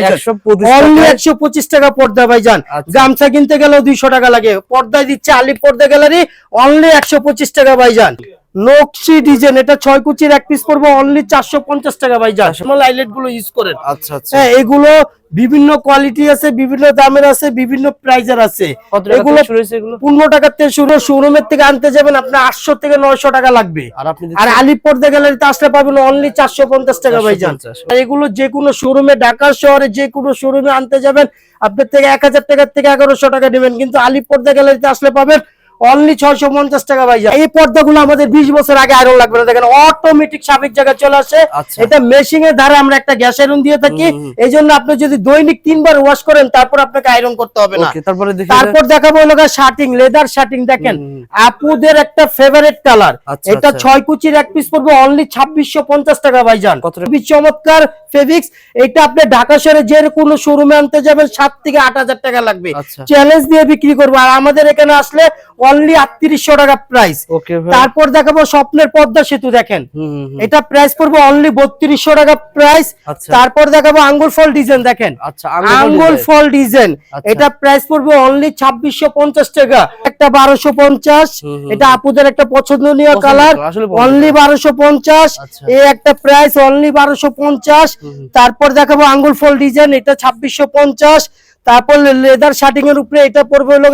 একশো পঁচিশ একশো পঁচিশ টাকা পর্দা ভাইজান। আচ্ছা। গামছা কিনতে গেলেও দুইশো টাকা লাগে। পর্দায় দিচ্ছে আলি পর্দা গ্যালারি। অনলি একশো পঁচিশ টাকা ভাইজান। নকশি ডিজাইন এটা ছয় কুচির এক পিস পড়ব অনলি চারশো পঞ্চাশ টাকা ভাইজান স্মল আইলেটগুলো ইউজ করেন। আচ্ছা আচ্ছা। হ্যাঁ এগুলো বিভিন্ন কোয়ালিটি আছে বিভিন্ন দামের আছে বিভিন্ন প্রাইজের আছে। এগুলো থেকে শুরু হয়েছে এগুলো? পনেরো টাকার থেকে শুরু শোরুমের থেকে আনতে যাবেন আপনার আটশো থেকে নয়শো টাকা লাগবে। আর আপনি আর আলিপর্দা গ্যালারিতে আসলে পাবেন অনলি চারশো পঞ্চাশ টাকা 450 আর এগুলো যে কোনো শোরুমে ঢাকা শহরে যে কোনো শোরুমে আনতে যাবেন আপনার থেকে এক হাজার টাকার থেকে এগারোশো টাকা নেবেন। কিন্তু আলিপর্দা গ্যালারিতে আসলে পাবেন অনলি ছয়শো পঞ্চাশ টাকা ভাইজান এই পর্দাগুলো আমাদের বিশ বছর আগে আয়রন লাগবে না। দেখেন অটোমেটিক স্বাভাবিক জায়গায় চলে আসে। আচ্ছা। এটা মেশিং এর দ্বারা আমরা একটা গ্যাস আয়রন দিয়ে থাকি। এই জন্য আপনি যদি দৈনিক তিনবার ওয়াশ করেন তারপর আপনাকে আয়রন করতে হবে না। তারপরে তারপর দেখাবো হলো শার্টিং লেদার শার্টিং দেখেন। আপুদের একটা ফেভারিট কালার আচ্ছা, এটা আচ্ছা। ছয় কুচির এক পিস পড়বে অনলি ছাব্বিশশো পঞ্চাশ টাকা টাকা? খুবই চমৎকার ফেব্রিক্স এটা আপনি ঢাকা শহরে যে কোনো শোরুমে আনতে যাবেন সাত থেকে আট হাজার টাকা লাগবে। চ্যালেঞ্জ দিয়ে বিক্রি করব। আর আমাদের এখানে আসলে অনলি আটত্রিশশো টাকা প্রাইস তারপর দেখাবো স্বপ্নের পদ্মা সেতু দেখেন। এটা প্রাইস পড়বে অনলি বত্রিশশো টাকা প্রাইস আচ্ছা। তারপর দেখাবো আঙ্গুল ফল ডিজাইন দেখেন। আচ্ছা আঙ্গুল ফল ডিজাইন আচ্ছা। এটা প্রাইস পড়বে অনলি ছাব্বিশশো পঞ্চাশ টাকা। একটা বারোশো পঞ্চাশ। এটা আপুদের একটা পছন্দনীয় কালার অনলি বারোশো পঞ্চাশ। এই একটা প্রাইস অনলি বারোশো পঞ্চাশ। তারপর দেখাবো আঙ্গুল ফল ডিজাইন এটা ছাব্বিশশো পঞ্চাশ। তারপর লেদার শার্টিং এর উপরে এটা পড়বে হলো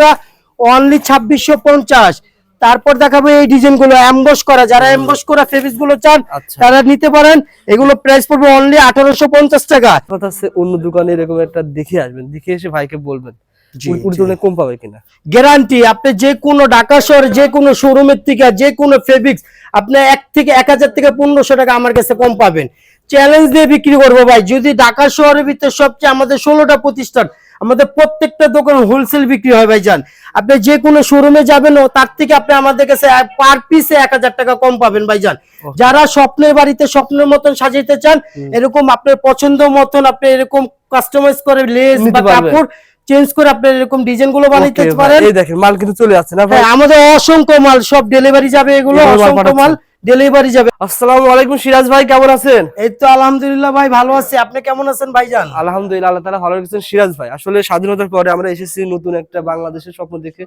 অনলি ছাব্বিশশো পঞ্চাশ। তারপর দেখাবো এই ডিজাইনগুলো অ্যাম্বস করা। যারা অ্যাম্বস করা ফেব্রিকগুলো চান আচ্ছা। তারা নিতে পারেন। এগুলো প্রাইস পড়বে অনলি আঠারোশো পঞ্চাশ টাকা। অন্য দোকানে এরকম একটা দেখে আসবেন দেখে এসে ভাইকে বলবেন কম পাবে কিনা। গ্যারান্টি আপনি যে কোনো ঢাকা শহরে যে কোনো শোরুমের থেকে যে কোনো ফেব্রিক্স আপনি এক থেকে এক হাজার থেকে পনেরোশো টাকা আমার কাছে কম পাবেন। চ্যালেঞ্জ দিয়ে বিক্রি করব ভাই। যদি ঢাকা শহরের ভিতরে সবচেয়ে আমাদের ষোলোটা প্রতিষ্ঠান আমাদের প্রত্যেকটা দোকান হোলসেল বিক্রি হয় ভাই যান আপনি যে কোনো শোরুমে যাবেন ও তার থেকে আপনি আমাদের কাছে পার পিসে এক হাজার টাকা কম পাবেন ভাই যান যারা স্বপ্নের বাড়িতে স্বপ্নের মতন সাজাইতে চান এরকম আপনার পছন্দ মতন আপনি এরকম কাস্টমাইজ করে লেস বা কাপড় চেঞ্জ করে আপনি এরকম ডিজাইনগুলো বানাইতে পারেন। এই দেখেন মাল কিন্তু চলে আসছে না ভাই? হ্যাঁ, আমাদের অসংখ্য মাল সব ডেলিভারি যাবে এগুলো অসংখ্য মাল। ডেলিভারি যাবে। আসসালামু আলাইকুম সিরাজ ভাই কেমন আছেন? এই তো আলহামদুলিল্লাহ ভাই ভালো আছি। আপনি কেমন আছেন ভাইজান? আলহামদুলিল্লাহ আল্লাহ তালা ভালো রেখেছেন। সিরাজ ভাই আসলে স্বাধীনতার পরে আমরা এসেছি নতুন একটা বাংলাদেশের স্বপ্ন দেখে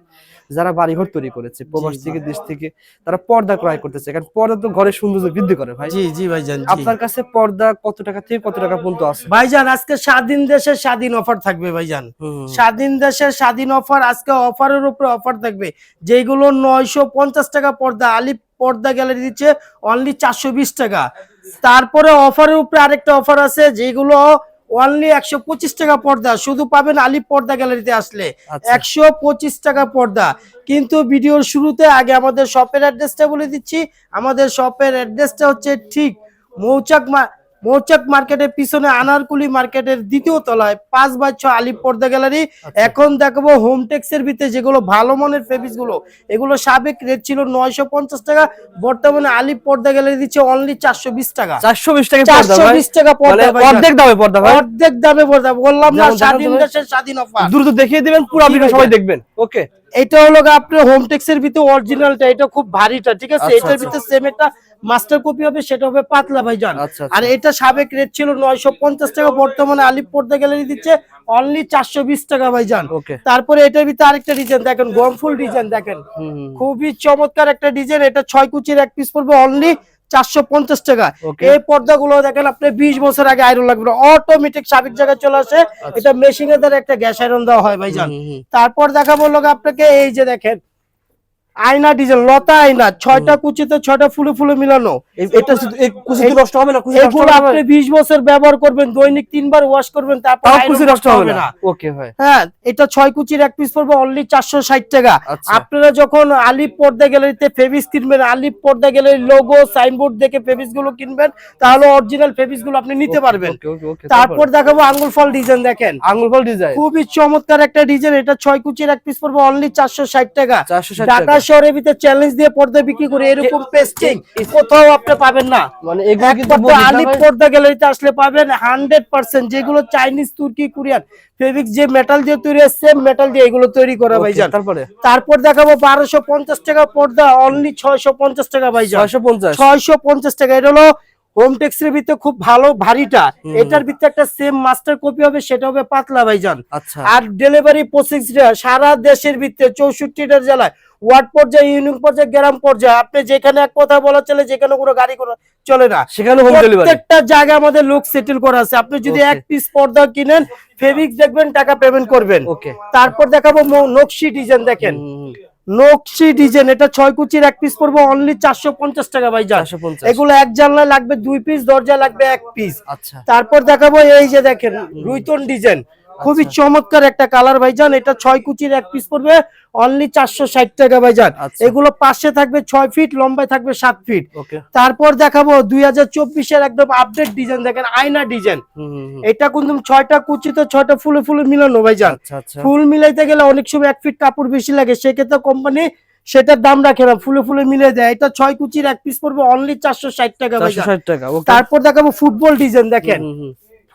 যারা বাড়িঘর তৈরি করেছে প্রবাস থেকে দেশ থেকে তারা পর্দা ক্রয় করতেছে। কারণ পর্দা তো ঘরের সৌন্দর্য বৃদ্ধি করে ভাই। জি জি ভাইজান আপনার কাছে পর্দা কত টাকা থেকে কত টাকা পর্যন্ত আছে? ভাইজান আজকে স্বাধীন দেশের স্বাধীন অফার থাকবে ভাইজান। স্বাধীন দেশের স্বাধীন অফার আজকে অফারের উপরে অফার থাকবে। যেগুলো নয়শো পঞ্চাশ টাকা পর্দা আলিপ পর্দা গ্যালারি দিচ্ছে অনলি চারশো বিশ টাকা। তারপরে অফারের উপরে আরেকটা অফার আছে যেগুলো অনলি একশো পঁচিশ টাকা পর্দা। শুধু পাবেন আলিপ পর্দা গ্যালারিতে আসলে। আচ্ছা। একশো পঁচিশ টাকা পর্দা। কিন্তু ভিডিওর শুরুতে আগে আমাদের শপের অ্যাড্রেসটা বলে দিচ্ছি। আমাদের শপের অ্যাড্রেসটা হচ্ছে ঠিক মৌচাক মা- মৌচাক মার্কেটের পিছনে আনারকুলি মার্কেটের দ্বিতীয় তলায় পাঁচ বাই ছ আলিপ পর্দা গ্যালারি। এখন দেখব হোম টেক্সের ভিতরে যেগুলো ভালো মানের ফেব্রিক্সগুলো এগুলো সাবেক রেট ছিল নয়শো পঞ্চাশ টাকা বর্তমানে আলিপ পর্দা গ্যালারি দিচ্ছে অনলি চারশো বিশ টাকা। চারশো বিশ টাকা চারশো বিশ টাকা মানে পর্দা অর্ধেক দামে পর্দা অর্ধেক দামে পর্দা। বললাম না স্বাধীন দেশের স্বাধীন অফার দ্রুত দেখিয়ে দিবেন পুরো ভিডিও সবাই দেখবেন। ওকে এটা হলো আপনার হোম টেক্সের ভিতরে অরিজিনালটা এটা খুব ভারীটা ঠিক আছে? আচ্ছা, এটার আচ্ছা। ভিতরে সেম একটা মাস্টার কপি হবে সেটা হবে পাতলা ভাইজান আচ্ছা, আচ্ছা। আর এটা সাবেক রেট ছিল নয়শো পঞ্চাশ টাকা বর্তমানে আলিপ পর্দা গ্যালারি দিচ্ছে অনলি চারশো বিশ টাকা ভাইজান তারপরে এটার ভিতরে আরেকটা ডিজাইন দেখেন গমফুল ডিজাইন দেখেন। খুবই চমৎকার একটা ডিজাইন এটা ছয় কুচির এক পিস পড়বে অনলি চারশো পঞ্চাশ টাকা. এই পর্দাগুলো দেখেন আপনি বিশ বছর আগে আয়রন লাগবে না অটোমেটিক সাবেক জায়গায় চলে আসে এটা মেশিনের দ্বারা একটা গ্যাস আয়রন দেওয়া হয় ভাইজান। তারপর দেখাবো লোক আপনাকে এই যে দেখেন আয়না ডিজাইন লতা আয়না ছয়টা কুচিতে ছয়টা ফুলে ফুলে মিলানো। এটা শুধু এই কুচি নষ্ট হবে না? কুচি নষ্ট এগুলো আপনি বিশ বছর ব্যবহার করবেন দৈনিক তিনবার ওয়াশ করবেন তারপর কুচি নষ্ট হবে না? ওকে ভাই। হ্যাঁ এটা ছয় কুচির এক পিস পড়বে অনলি চারশো ষাট টাকা। আচ্ছা। আপনারা যখন আলিপ পর্দা গ্যালারিতে ফেবিস কিনবেন আলিপ পর্দা গ্যালারির লোগো সাইনবোর্ড দেখে ফেবিসগুলো কিনবেন তাহলে অরিজিনাল ফেবিসগুলো আপনি নিতে পারবেন। তারপর? দেখাবো আঙ্গুল ফল ডিজাইন দেখেন। আঙ্গুল ফল ডিজাইন খুবই চমৎকার একটা ডিজাইন এটা ছয় কুচির এক পিস পড়বে অনলি চারশো ষাট টাকা। 460 ঢাকা টাকা। শহরের ভিতরে চ্যালেঞ্জ দিয়ে পর্দা বিক্রি করে এরকম পেস্টিং কোথাও আপনি পাবেন না। মানে এগুলো কিন্তু পর্দা গ্যালারিতে আসলে পাবেন হান্ড্রেড পার্সেন্ট যেগুলো চাইনিজ তুর্কি কোরিয়ান ফেব্রিক যে মেটাল দিয়ে তৈরি সেম মেটাল দিয়ে এগুলো তৈরি করা ভাইজান। তারপরে? তারপর দেখাবো বারোশো পঞ্চাশ টাকা পর্দা অনলি ছয়শো পঞ্চাশ টাকা ভাইজান। 650 ছয়শো পঞ্চাশ টাকা। এটা হলো হোম টেক্সের ভিতরে খুব ভালো ভারীটা। এটার ভিতরে একটা সেম মাস্টার কপি হবে সেটা হবে পাতলা ভাইজান। আচ্ছা। আর ডেলিভারি প্রসেসটা সারা দেশের ভিতরে চৌষট্টিটা জেলায়। ওয়ার্ড পর্যায়ে ইউনিয়ন পর্যায়ে গ্রাম পর্যায়ে। আপনি যেখানে এক কথা বলা চলে যেখানে কোনো গাড়ি চলে না। সেখানে হোম ডেলিভারি প্রত্যেকটা জায়গায় আমাদের লোক সেটেল করা আছে। আপনি যদি এক পিস পর্দা কিনেন ফেব্রিক্স দেখবেন টাকা পেমেন্ট করবেন। ওকে তারপর দেখাবো নকশি ডিজাইন দেখেন। নকশি ডিজাইন এটা ছয় কুচির এক পিস পড়ব অনলি চারশো পঞ্চাশ টাকা ভাই চারশো পঞ্চাশ। এগুলো এক জানলায় লাগবে দুই পিস দরজা লাগবে এক পিস আচ্ছা। তারপর দেখাবো এই যে দেখেন রুইতন ডিজাইন খুবই আচ্ছা। চমৎকার একটা কালার ভাইজান এটা ছয় কুচির এক পিস পড়বে অনলি চারশো ষাট টাকা ভাইজান। আচ্ছা। এগুলো পাশে থাকবে ছয় ফিট লম্বায় থাকবে সাত ফিট তারপর দেখাবো দুই হাজার চব্বিশের একদম আপডেট ডিজাইন দেখেন আয়না ডিজাইন এটা কিন্তু ছয়টা কুচি তো ছয়টা ফুলে ফুলে মিলানো ভাইজান। আচ্ছা ফুল মিলাইতে গেলে অনেক সময় এক ফিট কাপড় বেশি লাগে সেক্ষেত্রে কোম্পানি সেটার দাম রাখে না ফুলে ফুলে মিলে দেয়। এটা ছয় কুচির এক পিস পড়বে অনলি চারশো ষাট টাকা টাকা তারপর দেখাবো ফুটবল ডিজাইন দেখেন।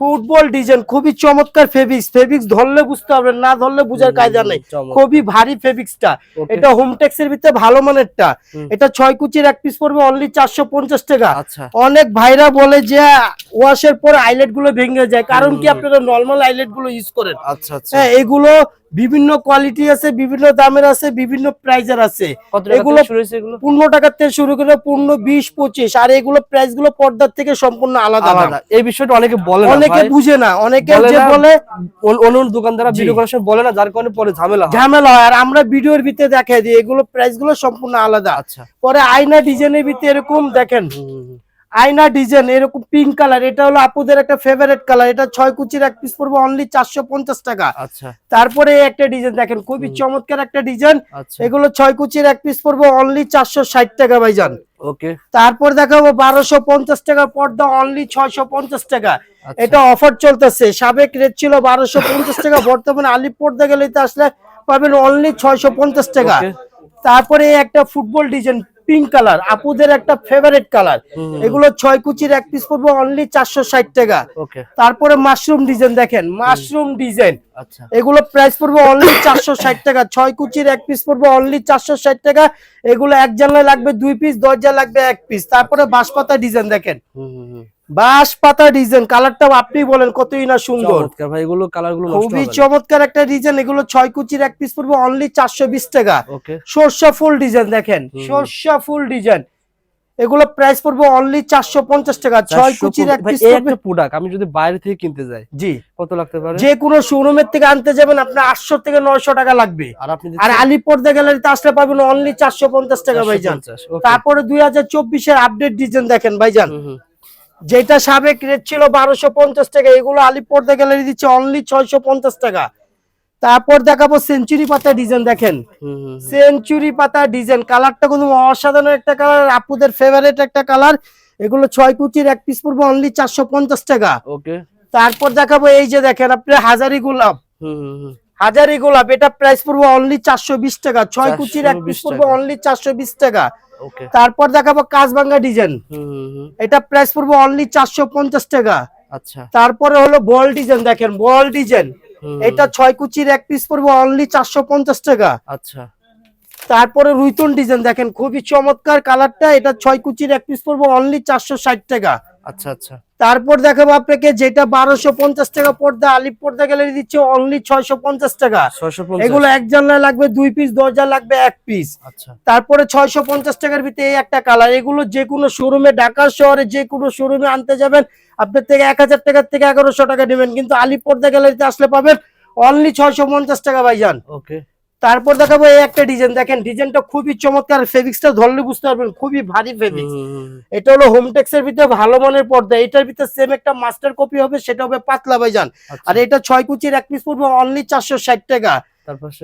ফুটবল ডিজাইন খুবই চমৎকার ফেব্রিক্স ফেব্রিক্স ধরলে বুঝতে পারবেন না ধরলে বুঝার কায়দা নেই। খুবই ভারী ফেব্রিক্সটা. এটা হোমটেক্স এর ভিতরে ভালো মানেরটা। টা এটা ছয় কুচির এক পিস পড়বে অনলি চারশো পঞ্চাশ টাকা। আচ্ছা। অনেক ভাইরা বলে যে ওয়াশের পর আইলেটগুলো ভেঙে যায়। কারণ কি আপনারা নর্মাল আইলেটগুলো ইউজ করেন। আচ্ছা আচ্ছা। হ্যাঁ এগুলো বিভিন্ন কোয়ালিটি আছে বিভিন্ন দামের আছে বিভিন্ন প্রাইজের আছে। এগুলো শুরু পনেরো টাকার থেকে শুরু করে পনেরো বিশ পঁচিশ আর এগুলো প্রাইসগুলো পর্দার থেকে সম্পূর্ণ আলাদা আলাদা। এই বিষয়টা অনেকে বলে অনেকে বুঝে না অনেকে বলে যে বলে অন্য জি। ভিডিও করার সময় বলে না যার কারণে পরে ঝামেলা ঝামেলা হয়। আর আমরা ভিডিওর ভিতরে দেখাই দিই এগুলো প্রাইসগুলো সম্পূর্ণ আলাদা। আচ্ছা। পরে আয়না ডিজাইনের ভিতরে এরকম দেখেন। আয়না ডিজাইন এরকম পিঙ্ক কালার এটা হলো আপুদের একটা ফেভারিট কালার এটা ছয় কুচির এক পিস পড়বে অনলি চারশো পঞ্চাশ টাকা। আচ্ছা। তারপরে একটা ডিজাইন দেখেন খুবই চমৎকার একটা ডিজাইন আচ্ছা। এগুলো ছয় কুচির এক পিস পড়বে অনলি চারশো ষাট টাকা ভাইজান। ওকে। তারপর দেখাবো বারোশো পঞ্চাশ টাকা পর্দা অনলি ছয়শো পঞ্চাশ টাকা। আচ্ছা। এটা অফার চলতেছে সাবেক রেট ছিল বারোশো পঞ্চাশ টাকা বর্তমানে আলিপ পর্দা গেলে তো আসলে পাবেন অনলি ছয়শো পঞ্চাশ টাকা। তারপরে একটা ফুটবল ডিজাইন পিঙ্ক কালার আপুদের একটা ফেভারিট কালার। এগুলো ছয় কুচির এক পিস পড়ব অনলি চারশো ষাট টাকা। তারপরে মাশরুম ডিজাইন দেখেন মাশরুম ডিজাইন আচ্ছা। এগুলো প্রাইস পড়ব অনলি চারশো ষাট টাকা। ছয় কুচির এক পিস পড়ব অনলি চারশো ষাট টাকা। এগুলো এক জানলায় লাগবে দুই পিস দরজা লাগবে এক পিস তারপরে বাঁশপাতা ডিজাইন দেখেন। হুম। বাঁশপাতা ডিজাইন কালারটা আপনি বলেন কতই না সুন্দর। ভাই এগুলো কালারগুলো খুবই চমৎকার একটা ডিজাইন এগুলো ছয় কুচির এক পিস পড়বে অনলি চারশো বিশ টাকা। সর্ষা ফুল ডিজাইন দেখেন। সর্ষা ফুল ডিজাইন এগুলো প্রাইস পড়বে অনলি চারশো পঞ্চাশ টাকা ছয় কুচির এক পিস প্রোডাক্ট আমি যদি বাইরে থেকে কিনতে যাই জি। কত লাগতে পারে? যে কোনো শোরুমের থেকে আনতে যাবেন আপনার আটশো থেকে নয়শো টাকা লাগবে। আর আপনি আর আলিপর্দা গ্যালারিতে আসলে পাবেন অনলি চারশো পঞ্চাশ টাকা ভাইজান। তারপরে দুই হাজার চব্বিশের আপডেট ডিজাইন দেখেন ভাইজান। যেটা সাবেক রেট ছিল বারোশো পঞ্চাশ টাকা এগুলো আলিপর্দা গ্যালারি দিচ্ছে অনলি ছয়শো পঞ্চাশ টাকা। তারপর দেখাবো সেঞ্চুরি পাতা ডিজাইন দেখেন। সেঞ্চুরি পাতা ডিজাইন কালারটা কিন্তু অসাধারণ একটা কালার আপুদের ফেভারিট একটা কালার এগুলো ছয় কুচির এক পিস পড়বে অনলি চারশো পঞ্চাশ টাকা। ওকে তারপর দেখাবো এই যে দেখেন আপনি হাজারি গোলাপ। হাজারি গোলাপ এটা প্রাইস পড়বে অনলি চারশো বিশ টাকা। ছয় কুচির এক পিস 420 পড়বে অনলি চারশো বিশ টাকা। তারপর দেখাবো কাজবাঙ্গা ডিজাইন এটা প্রাইস পড়বে অনলি চারশো পঞ্চাশ টাকা। আচ্ছা। তারপরে হলো বল ডিজাইন দেখেন বল ডিজাইন এটা ছয় কুচির এক পিস পড়বে অনলি চারশো পঞ্চাশ টাকা। আচ্ছা। তারপরে রুইতন ডিজাইন দেখেন খুবই চমৎকার কালারটা এটা ছয় কুচির এক পিস পড়বে অনলি চারশো ষাট টাকা। আচ্ছা আচ্ছা। তারপর দেখাবো আপনাকে যেটা বারোশো পঞ্চাশ টাকা পর্দা আলিপ পর্দা গ্যালারি দিচ্ছে অনলি ছয়শো পঞ্চাশ টাকা। এগুলো এক জানলা লাগবে দুই পিস দরজা লাগবে এক পিস আচ্ছা। তারপরে ছয়শো পঞ্চাশ টাকার ভিতরে এই একটা কালার এগুলো যে কোনো শোরুমে ঢাকার শহরে যে কোনো শোরুমে আনতে যাবেন আপনার থেকে এক হাজার টাকার থেকে এগারোশো টাকা নেবেন। কিন্তু আলিপ পর্দা গ্যালারিতে আসলে পাবেন অনলি ছয়শো পঞ্চাশ টাকা ভাইজান। ওকে তারপর দেখাবো এই একটা ডিজাইন দেখেন ডিজাইনটা খুবই চমৎকার। ফেব্রিক্সটা ধরলে বুঝতে পারবেন খুবই ভারী ফেব্রিক্স এটা হলো হোমটেক্স এর ভিতরে ভালো মানের পর্দা। এটার ভিতরে সেম একটা মাস্টার কপি হবে সেটা হবে পাতলা ভাইজান। আর এটা ছয় কুচির এক পিস পড়বে অনলি চারশো ষাট টাকা।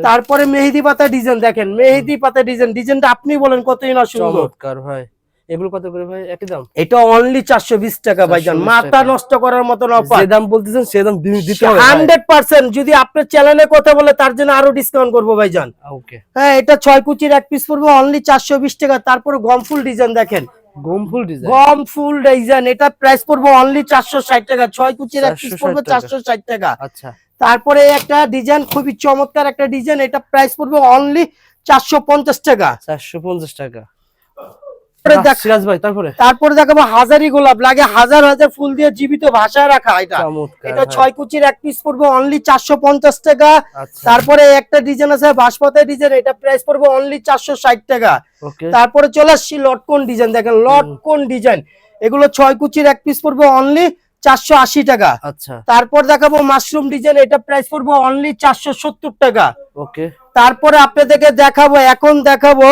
তারপরে মেহেদি পাতা ডিজাইন দেখেন মেহেদি পাতা ডিজাইন ডিজাইনটা আপনি বলেন কতই না সুন্দর। চমৎকার ভাই। এগুলো কত করে ভাই? একই দাম? এটা অনলি চারশো বিশ টাকা ভাইজান 420 মাথা নষ্ট করার মতন অফার যে দাম বলতেছেন সে দাম দিতে হবে ভাই। হান্ড্রেড পার্সেন্ট যদি আপনার চ্যানেলে কথা বলে তার জন্য আরও ডিসকাউন্ট করব ভাইজান ওকে হ্যাঁ এটা ছয় কুচির এক পিস পড়বে অনলি চারশো বিশ টাকা। তারপরে গম ফুল ডিজাইন দেখেন। গম ফুল ডিজাইন গম ফুল ডিজাইন এটা প্রাইস পড়বে অনলি চারশো ষাট টাকা। ছয় কুচির এক পিস 460 পড়বে টাকা। চারশো ষাট টাকা। আচ্ছা। তারপরে একটা ডিজাইন খুবই চমৎকার একটা ডিজাইন এটা প্রাইস পড়বে অনলি চারশো পঞ্চাশ টাকা। চারশো পঞ্চাশ টাকা। তারপরে দেখাবো হাজারি গোলাপ। লাগে হাজার হাজার ফুল দিয়ে জীবিত ভাষায় রাখা এটা। এটা ছয় কুচির এক পিস পড়বে অনলি চারশো পঞ্চাশ টাকা। আচ্ছা। তারপরে একটা ডিজাইন আছে বাঁশপাতা ডিজাইন এটা প্রাইস পড়বে অনলি চারশো ষাট টাকা। তারপরে চলে আসছি লটকন ডিজাইন দেখেন লটকন ডিজাইন এগুলো ছয় কুচির এক পিস পড়বে অনলি চারশো আশি টাকা। আচ্ছা। তারপর দেখাবো মাশরুম ডিজাইন এটা প্রাইস পড়বে অনলি চারশো সত্তর টাকা। ওকে তারপরে আপনাদেরকে দেখাবো এখন দেখাবো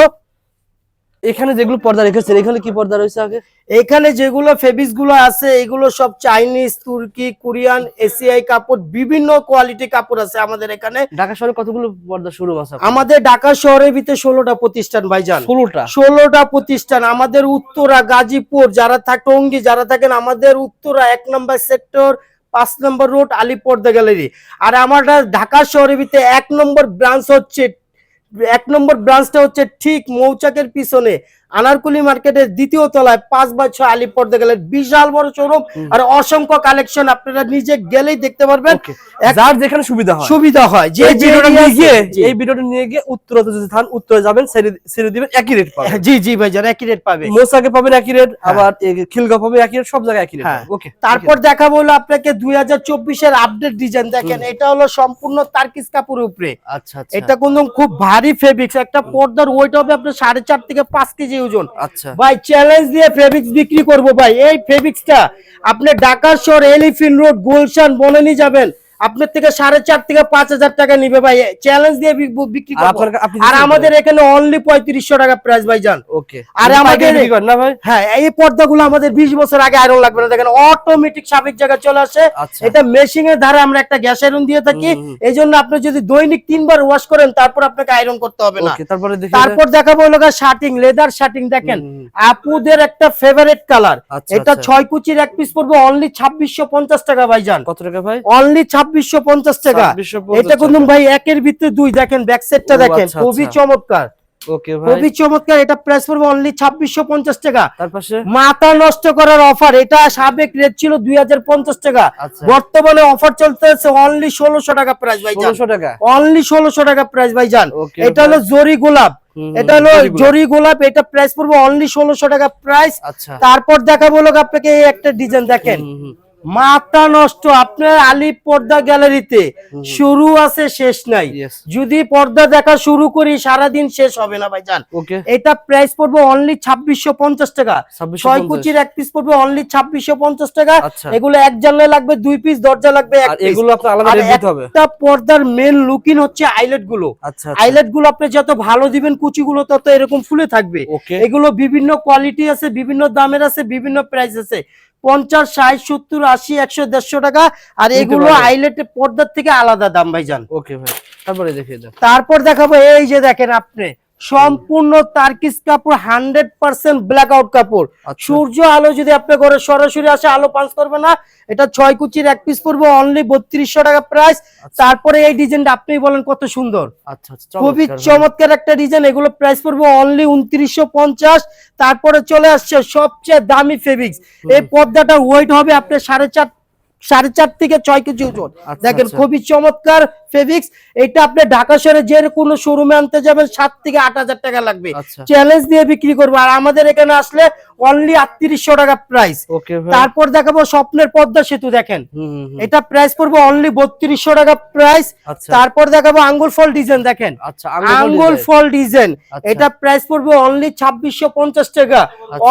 এখানে যেগুলো পর্দা রেখেছেন এখানে কি পর্দা রয়েছে আগে? এখানে যেগুলো ফেব্রিক্সগুলো আছে এগুলো সব চাইনিজ তুর্কি কোরিয়ান এসিআই কাপড় বিভিন্ন কোয়ালিটি কাপড় আছে আমাদের এখানে। ঢাকা শহরে কতগুলো পর্দা শুরু আছে আমাদের ঢাকা শহরের ভিতরে ষোলোটা প্রতিষ্ঠান ভাইজান। ষোলোটা? ষোলোটা প্রতিষ্ঠান আমাদের উত্তরা গাজীপুর যারা থাকে টঙ্গী যারা থাকেন আমাদের উত্তরা এক নম্বর সেক্টর পাঁচ নম্বর রোড আলিপর্দা গ্যালারি। আর আমার ঢাকা শহরের ভিতরে এক নম্বর ব্রাঞ্চ হচ্ছে এক নম্বর ব্রাঞ্চটা হচ্ছে ঠিক মৌচাকের পিছনে। আনারকুলি মার্কেটের দ্বিতীয় তলায় পাঁচ বাই ছয় আলিপর্দা গ্যালারি বিশাল বড় শোরুম আর অসংখ্য কালেকশন আপনারা নিজে গেলেই দেখতে পারবেন। যার যেখানে সুবিধা হয়। সুবিধা হয়। যে ভিডিওটা নিয়ে গিয়ে। এই ভিডিওটা নিয়ে গিয়ে উত্তরে যদি থান উত্তরে যাবেন ছেড়ে দিবেন একই রেট পাবেন। জি জি ভাইজান একই রেট পাবে। মোসাকে পাবেন একই রেট হ্যাঁ। আবার খিলগা পাবেন একই রেট সব জায়গায় একই রেট হ্যাঁ। ওকে তারপর দেখাবো হলো আপনাকে দুই হাজার চব্বিশের আপডেট ডিজাইন দেখেন এটা হলো সম্পূর্ণ তার্কিস কাপড়ের উপরে। আচ্ছা আচ্ছা। এটা কিন্তু খুব ভারী ফেব্রিক্স একটা পর্দার ওয়েট হবে আপনার সাড়ে চার থেকে পাঁচ কেজি ওজন। আচ্ছা। ভাই চ্যালেঞ্জ দিয়ে ফেব্রিক্স বিক্রি করব ভাই। এই ফেব্রিক্সটা আপনি ঢাকা শহর এলিফিন রোড গুলশান বনেনি যাবেন। আপনার থেকে সাড়ে চার থেকে পাঁচ হাজার টাকা নিবে ভাই। চ্যালেঞ্জ দিয়ে বিক্রি আর আমাদের এখানে অনলি পঁয়ত্রিশশো টাকা প্রাইস ভাই যান ওকে। আর আমাদের- ভাই? হ্যাঁ এই পর্দাগুলো আমাদের বিশ বছর আগে আয়রন লাগবে না। দেখেন অটোমেটিক সাবেক জায়গায় চলে আসে। আচ্ছা। এটা মেশিং এর ধারে আমরা একটা গ্যাস আয়রন দিয়ে থাকি। এই জন্য আপনি যদি দৈনিক তিনবার ওয়াশ করেন তারপর আপনাকে আয়রন করতে হবে না। তারপরে তারপর দেখাবো হলো শার্টিং লেদার শার্টিং দেখেন আপুদের একটা ফেভারিট কালার আচ্ছা, এটা আচ্ছা। ছয় কুচির এক পিস পড়বে অনলি ছাব্বিশশো পঞ্চাশ টাকা ভাই যান কত টাকা ভাই? অনলি ছাব্বিশশো পঞ্চাশ টাকা। এটা কিন্তু ভাই একের ভিতরে দুই দেখেন ব্যাক ও, দেখেন। আচ্ছা, খুবই আচ্ছা। চমৎকার। খুবই চমৎকার এটা প্রাইস পড়বে অনলি ছাব্বিশশো পঞ্চাশ টাকা। মাথা নষ্ট করার অফার এটা সাবেক রেট ছিল দুই হাজার পঞ্চাশ টাকা। আচ্ছা। বর্তমানে অফার চলতেছে অনলি ষোলোশো টাকা প্রাইস ভাই ষোলোশো টাকা? অনলি ষোলোশো টাকা প্রাইস ভাই যান এটা হলো জরি গোলাপ। এটা হলো জরি গোলাপ। এটা প্রাইস পড়বে অনলি ষোলোশো টাকা প্রাইস তারপর দেখাবো লোক আপনাকে এই একটা ডিজাইন দেখেন। মাথা নষ্ট আপনার আলী পর্দা গ্যালারিতে। শুরু আছে শেষ নাই। যদি পর্দা দেখা শুরু করি সারাদিন শেষ হবে না ভাই যান এটা প্রাইস পড়বে অনলি ছাব্বিশশো পঞ্চাশ টাকা। ছয় কুচির এক পিস পড়বে অনলি ছাব্বিশশো পঞ্চাশ টাকা। আচ্ছা। এগুলো এক জানলায় লাগবে দুই পিস দরজা লাগবে এগুলো একটা পর্দার মেন লুকিং হচ্ছে আইলেটগুলো। আচ্ছা আচ্ছা। আইলেটগুলো আপনি যত ভালো দিবেন কুচি গুলো তত এরকম ফুলে থাকবে। এগুলো বিভিন্ন কোয়ালিটি আছে বিভিন্ন দামের আছে বিভিন্ন প্রাইস আছে। পঞ্চাশ ষাট সত্তর আশি একশো দেড়শো টাকা। আর এগুলো আইলেটে পর্দার থেকে আলাদা দাম ভাইজান। ওকে ভাই। তারপরে দেখিয়ে দেন। তারপর দেখাবো এই যে দেখেন আপনি। সম্পূর্ণ তার্কিস কাপড় হান্ড্রেড পার্সেন্ট ব্ল্যাক আউট কাপড়। আচ্ছা। সূর্য আলো যদি আপনার ঘরে সরাসরি আসে আলো পাঁচ করবে না। এটা ছয় কুচির এক পিস পড়বে অনলি বত্রিশশো টাকা প্রাইস তারপরে এই ডিজাইনটা আপনি বলেন কত সুন্দর। আচ্ছা আচ্ছা খুবই চমৎকার একটা ডিজাইন এগুলো প্রাইস পড়বে অনলি উনত্রিশশো পঞ্চাশ। তারপরে চলে আসছে সবচেয়ে দামি ফেব্রিক্স এই পর্দাটা ওয়েট হবে আপনার সাড়ে চার সাড়ে চার থেকে ছয় কেজি ওজন। আচ্ছা, দেখেন আচ্ছা। খুবই চমৎকার। ফেব্রিক্স এটা আপনি ঢাকা শহরে যে কোনো শোরুমে আনতে যাবেন সাত থেকে আট হাজার টাকা লাগবে। চ্যালেঞ্জ দিয়ে বিক্রি করব। আর আমাদের এখানে আসলে অনলি আটত্রিশশো টাকা প্রাইস তারপর দেখাবো স্বপ্নের পদ্মা সেতু দেখেন। এটা প্রাইস পড়বে অনলি বত্রিশশো টাকা প্রাইস আচ্ছা। তারপর দেখাবো আঙ্গুর ফল ডিজাইন দেখেন। আচ্ছা আঙ্গুল আঙ্গুল ফল ডিজাইন আচ্ছা। এটা প্রাইস পড়বে অনলি ছাব্বিশশো পঞ্চাশ টাকা।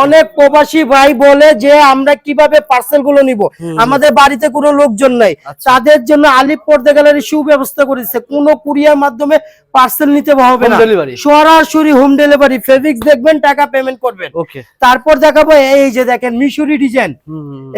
অনেক প্রবাসী ভাই বলে যে আমরা কীভাবে পার্সেলগুলো নিব? আমাদের বাড়িতে কোনো লোকজন নাই। তাদের জন্য আলিপ পর্দা গ্যালারি সুব্যবস্থা করেছে কোনো কুরিয়ার মাধ্যমে পার্সেল নিতে হবে না। সরাসরি হোম ডেলিভারি ফেব্রিক্স দেখবেন টাকা পেমেন্ট করবেন। ওকে তারপর দেখাবো এই যে দেখেন মিশরি ডিজাইন।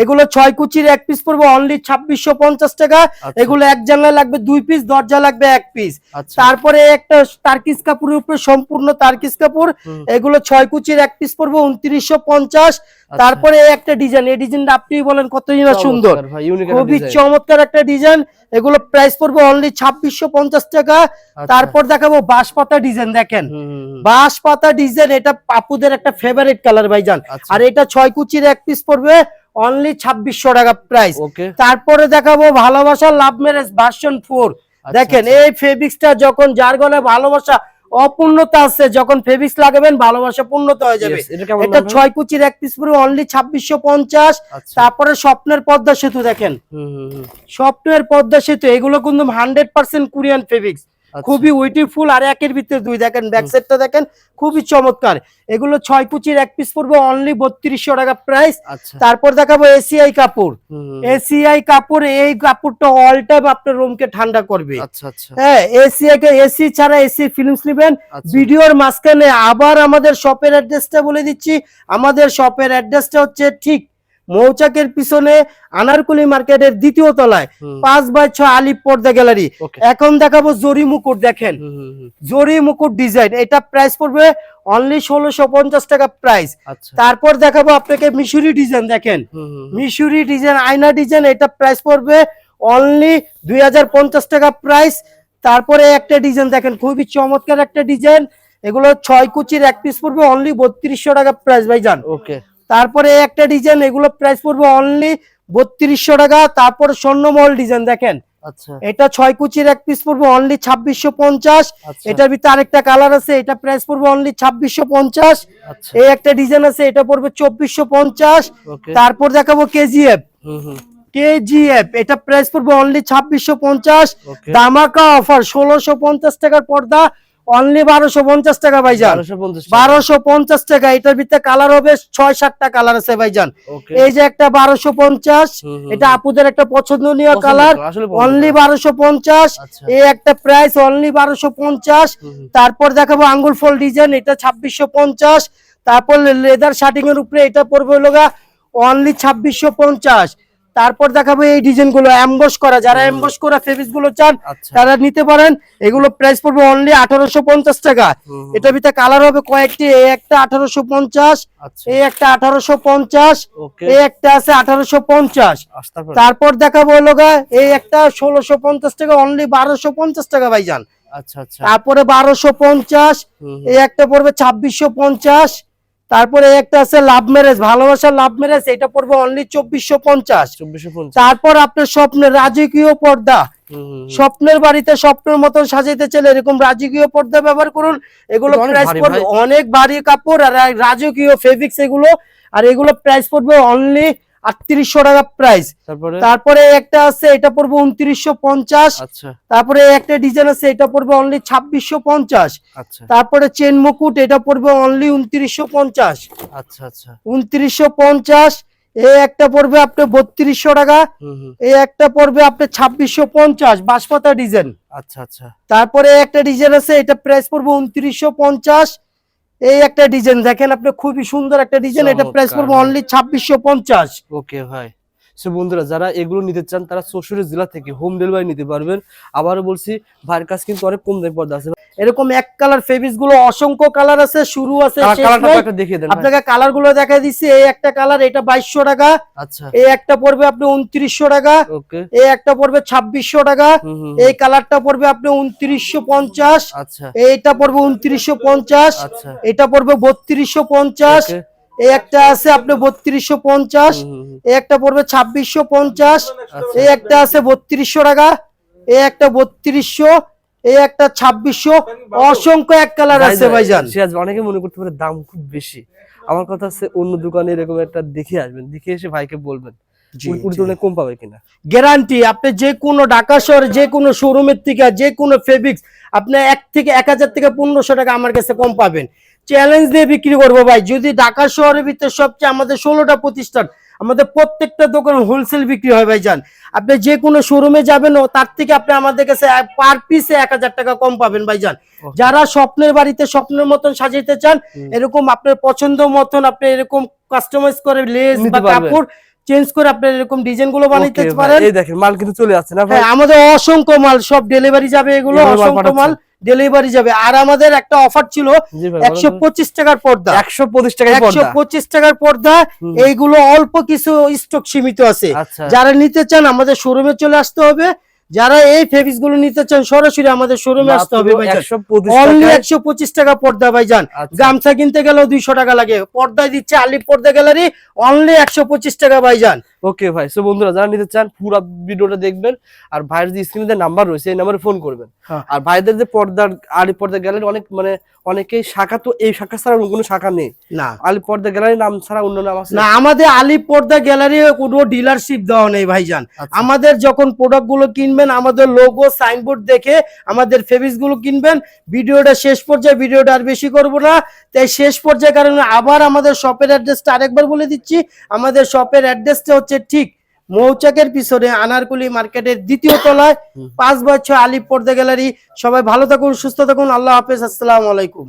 এগুলো ছয় কুচির এক পিস পড়বে অনলি ছাব্বিশশো পঞ্চাশ টাকা। আচ্ছা। এগুলো এক জানলা লাগবে দুই পিস দরজা লাগবে এক পিস আচ্ছা। তারপরে একটা তার্কিস কাপুরের উপরে সম্পূর্ণ তার্কিস কাপুর এগুলো ছয় কুচির এক পিস পড়বে উনত্রিশশো পঞ্চাশ। তারপরে একটা ডিজাইন এই ডিজাইনটা আপনি বলেন কত সুন্দর। খুবই চমৎকার একটা ডিজাইন এগুলো প্রাইস পড়বে অনলি ছাব্বিশশো পঞ্চাশ টাকা। তারপর দেখাবো বাঁশপাতা ডিজাইন দেখেন। হুম। বাঁশপাতা ডিজাইন এটা পাপুদের একটা ফেভারিট কালার ভাইজান আচ্ছা। আর এটা ছয় কুচির এক পিস পড়বে অনলি ছাব্বিশশো টাকা প্রাইস তারপরে দেখাবো ভালোবাসা লাভ ম্যারেজ ভার্সন ফোর আচ্ছা, দেখেন আচ্ছা। এই ফেব্রিক্সটা যখন যার গলায় ভালোবাসা অপূর্ণতা আছে যখন ফেব্রিক্স লাগাবেন ভালোবাসা পূর্ণতা হয়ে যাবে। এটা? ছয় কুচির এক পিস পুরো অনলি ছাব্বিশশো পঞ্চাশ। আচ্ছা। তারপরে স্বপ্নের পদ্মা সেতু দেখেন। হুম হুম হুম। স্বপ্নের পদ্মা সেতু এগুলো কিন্তু হান্ড্রেড পার্সেন্ট কোরিয়ান ফেব্রিক্স আচ্ছা। খুবই উইটিফুল আর একের ভিতরে দুই দেখেন ব্যাক সাইডটা দেখেন খুবই চমৎকার। এগুলো ছয় কুচির এক পিস পড়বে অনলি বত্রিশশো টাকা প্রাইস আচ্ছা। তারপর দেখাবো এসিআই কাপড়। এসিআই কাপড় এই কাপড়টা অল টাইম আপনার রুমকে ঠান্ডা করবে। আচ্ছা আচ্ছা। হ্যাঁ এসিআই এসি ছাড়া এসি ফিল্মস নেবেন। আচ্ছা। ভিডিওর মাঝখানে আবার আমাদের শপের অ্যাড্রেসটা বলে দিচ্ছি। আমাদের শপের অ্যাড্রেসটা হচ্ছে ঠিক মৌচাকের পিছনে আনারকুলি মার্কেটের দ্বিতীয় তলায় পাঁচ বাই ছয় আলিপ পর্দা গ্যালারি। এখন দেখাবো জরি মুকুট দেখেন। জরি মুকুট ডিজাইন এটা প্রাইস পড়বে অনলি ষোলোশো পঞ্চাশ টাকা প্রাইস আচ্ছা। তারপর দেখাবো আপনাকে মিশরি ডিজাইন দেখেন। মিশরি ডিজাইন আয়না ডিজাইন এটা প্রাইস পড়বে অনলি দুই হাজার পঞ্চাশ টাকা প্রাইস তারপরে একটা ডিজাইন দেখেন খুবই চমৎকার একটা ডিজাইন। এগুলো ছয় কুচির এক পিস পড়বে অনলি বত্রিশশো টাকা প্রাইস ভাই যান ওকে। তারপরে একটা ডিজাইন এগুলো প্রাইস পড়বে অনলি বত্রিশশো টাকা তারপরে স্বর্ণমহল ডিজাইন দেখেন। আচ্ছা। এটা ছয় কুচির এক পিস পড়বে অনলি ছাব্বিশশো পঞ্চাশ। আচ্ছা। এটার ভিতরে আরেকটা কালার আছে এটা প্রাইস পড়বে অনলি ছাব্বিশশো পঞ্চাশ। আচ্ছা। এই একটা ডিজাইন আছে এটা পড়বে চব্বিশশো পঞ্চাশ। তারপর দেখাবো কেজিএফ। কেজিএফ এটা প্রাইস পড়বে অনলি ছাব্বিশশো পঞ্চাশ। দামাকা অফার ষোলোশো পঞ্চাশ টাকার পর্দা। অনলি বারোশো পঞ্চাশ টাকা ভাইজান। বারোশো পঞ্চাশ টাকা। এটার ভিতরে কালার হবে ছয় সাতটা কালার আছে ভাইজান। এই যে একটা বারোশো পঞ্চাশ এটা আপুদের একটা পছন্দনীয় কালার অনলি বারোশো পঞ্চাশ আচ্ছা। এই একটা প্রাইস অনলি বারোশো পঞ্চাশ। তারপর দেখাবো আঙ্গুল ফল ডিজাইন এটা ছাব্বিশশো পঞ্চাশ। তারপর লেদার শার্টিং এর উপরে এটা পড়বে হলো অনলি ছাব্বিশশো পঞ্চাশ। তারপর দেখাবো এই ডিজাইনগুলো অ্যাম্বস করা যারা অ্যাম্বস করা ফেব্রিকগুলো চান আচ্ছা। তারা নিতে পারেন। এগুলো প্রাইস পড়বে অনলি আঠারোশো পঞ্চাশ টাকা। এটার ভিতরে কালার হবে কয়েকটি এই একটা আঠারোশো পঞ্চাশ আচ্ছা। এই একটা আঠারোশো পঞ্চাশ এই একটা আছে আঠারোশো পঞ্চাশ। তারপর? তারপর দেখাবো হলো গা, এই একটা ষোলোশো পঞ্চাশ টাকা অনলি বারোশো পঞ্চাশ টাকা ভাইজান। আচ্ছা আচ্ছা। তারপরে বারোশো পঞ্চাশ এই একটা পড়বে ছাব্বিশশো পঞ্চাশ তারপরে একটা আছে লাভ ম্যারেজ ভালোবাসা লাভ ম্যারেজ এটা পড়বে অনলি চব্বিশশো পঞ্চাশ। তারপর আপনার স্বপ্নের রাজকীয় পর্দা। স্বপ্নের বাড়িতে স্বপ্নের মতন সাজাইতে চাইলে এরকম রাজকীয় পর্দা ব্যবহার করুন। এগুলো প্রাইস পড়বে অনেক ভারী কাপড় আর রাজকীয় ফেব্রিক্স এগুলো। আর এগুলো প্রাইস পড়বে অনলি আটত্রিশশো টাকা প্রাইস তারপরে? একটা আছে এটা পড়বে উনত্রিশশো পঞ্চাশ। আচ্ছা। তারপরে একটা ডিজাইন আছে এটা পড়বে অনলি ছাব্বিশশো পঞ্চাশ। আচ্ছা। তারপরে চেন মুকুট এটা পড়বে অনলি উনত্রিশশো পঞ্চাশ। আচ্ছা আচ্ছা। উনত্রিশশো পঞ্চাশ এই একটা পড়বে আপনার বত্রিশশো টাকা। এই একটা পড়বে আপনার ছাব্বিশশো পঞ্চাশ বাঁশপাতা ডিজাইন আচ্ছা আচ্ছা। তারপরে একটা ডিজাইন আছে এটা প্রাইস পড়বে উনত্রিশশো পঞ্চাশ। এই একটা ডিজাইন দেখেন আপনি খুবই সুন্দর একটা ডিজাইন এটা প্রাইস পড়বে অনলি ছাব্বিশশো পঞ্চাশ। ওকে ভাই। সো বন্ধুরা যারা এগুলো নিতে চান তারা চৌষট্টি জেলা থেকে হোম ডেলিভারি নিতে পারবেন। আবারও বলছি ভাইয়ের কাছে কিন্তু অনেক কম দামে পর্দা আছে। এরকম এক কালার ফেব্রিক্সগুলো অসংখ্য কালার আছে শুরু আছে। আপনাকে কালারগুলো দেখা দিচ্ছি এই একটা কালার এটা বাইশশো টাকা। আচ্ছা। এই একটা পড়বে আপনি উনত্রিশশো টাকা। এই একটা পড়বে ছাব্বিশশো টাকা। এই কালারটা পড়বে আপনি উনত্রিশশো পঞ্চাশ। আচ্ছা। এইটা পড়বে উনত্রিশশো পঞ্চাশ। আচ্ছা। এটা পড়বে বত্রিশশো পঞ্চাশ। এই একটা আছে আপনি বত্রিশশো পঞ্চাশ। এই একটা পড়বে ছাব্বিশশো পঞ্চাশ। এই একটা আছে বত্রিশশো টাকা। এই একটা বত্রিশশো। এই একটা ছাব্বিশশো অসংখ্য এক কালার আছে ভাইজান। সিরাজ অনেকে মনে করতে পারে দাম খুব বেশি। আমার কথা হচ্ছে অন্য দোকানে এরকম একটা দেখে আসবেন দেখে এসে ভাইকে বলবেন কম পাবে কিনা। গ্যারান্টি আপনি যে কোনো ঢাকা শহরে যে কোনো শোরুমের থেকে যে কোনো ফেব্রিক্স আপনি এক থেকে এক হাজার থেকে পনেরোশো টাকা আমার কাছে কম পাবেন। চ্যালেঞ্জ দিয়ে বিক্রি করব ভাই। যদি ঢাকা শহরের ভিতরে সবচেয়ে আমাদের ষোলোটা প্রতিষ্ঠান আমাদের প্রত্যেকটা দোকান হোলসেল বিক্রি হয় ভাই যান আপনি যে কোনো শোরুমে যাবেন তার থেকে আপনি আমাদের কাছে পার পিসে এক হাজার টাকা কম পাবেন ভাই যান যারা স্বপ্নের বাড়িতে স্বপ্নের মতন সাজাইতে চান এরকম আপনার পছন্দ মতন আপনি এরকম কাস্টমাইজ করে লেস বা কাপড় চেঞ্জ করে আপনি এরকম ডিজাইনগুলো বানাইতে পারেন। এই দেখেন মাল কিন্তু চলে আসছে না ভাই? হ্যাঁ আমাদের অসংখ্য মাল সব ডেলিভারি যাবে এগুলো অসংখ্য মাল। ডেলিভারি যাবে। আর আমাদের একটা অফার ছিল একশো পঁচিশ টাকার পর্দা। একশো পঁচিশ টাকা একশো পঁচিশ টাকার পর্দা এইগুলো অল্প কিছু স্টক সীমিত আছে। আচ্ছা। যারা নিতে চান আমাদের শোরুমে চলে আসতে হবে। যারা এই ফেব্রিক্সগুলো নিতে চান সরাসরি আমাদের শোরুমে আসতে হবে অনলি একশো পঁচিশ টাকা পর্দা ভাইজান। আচ্ছা। গামছা কিনতে গেলেও দুইশো টাকা লাগে। পর্দায় দিচ্ছে আলিপ পর্দা গ্যালারি অনলি একশো পঁচিশ টাকা ভাইজান। ওকে ভাই সো বন্ধুরা যারা নিতে চান পুরো ভিডিওটা দেখবেন। আর ভাইয়ের যে স্ক্রিনে নাম্বার রয়েছে এই নাম্বারে ফোন করবেন। হ্যাঁ। আর ভাইদের যে পর্দার আলি পর্দা গ্যালারি অনেক মানে অনেকেই শাখা তো এই শাখা ছাড়া কোনো শাখা নেই। না। আলি পর্দা গ্যালারি নাম ছাড়া অন্য নাম আছে? না আমাদের আলিপ পর্দা গ্যালারি কোনো ডিলারশিপ দেওয়া নেই ভাইজান। আচ্ছা। আমাদের যখন প্রোডাক্টগুলো কিনবেন আমাদের লোগো সাইনবোর্ড দেখে আমাদের ফেব্রিক্সগুলো কিনবেন। ভিডিওটা শেষ পর্যায়ে ভিডিওটা আর বেশি করব না। তাই শেষ পর্যায়ে কারণে আবার আমাদের শপের অ্যাড্রেসটা আরেকবার বলে দিচ্ছি। আমাদের শপের অ্যাড্রেসটা হচ্ছে ঠিক মৌচাকের পিছনে আনারকুলি মার্কেটের দ্বিতীয় তলায় পাঁচ বছর আলিপ পর্দা গ্যালারি। সবাই ভালো থাকুন সুস্থ থাকুন। আল্লাহ হাফেজ। আসসালামু আলাইকুম।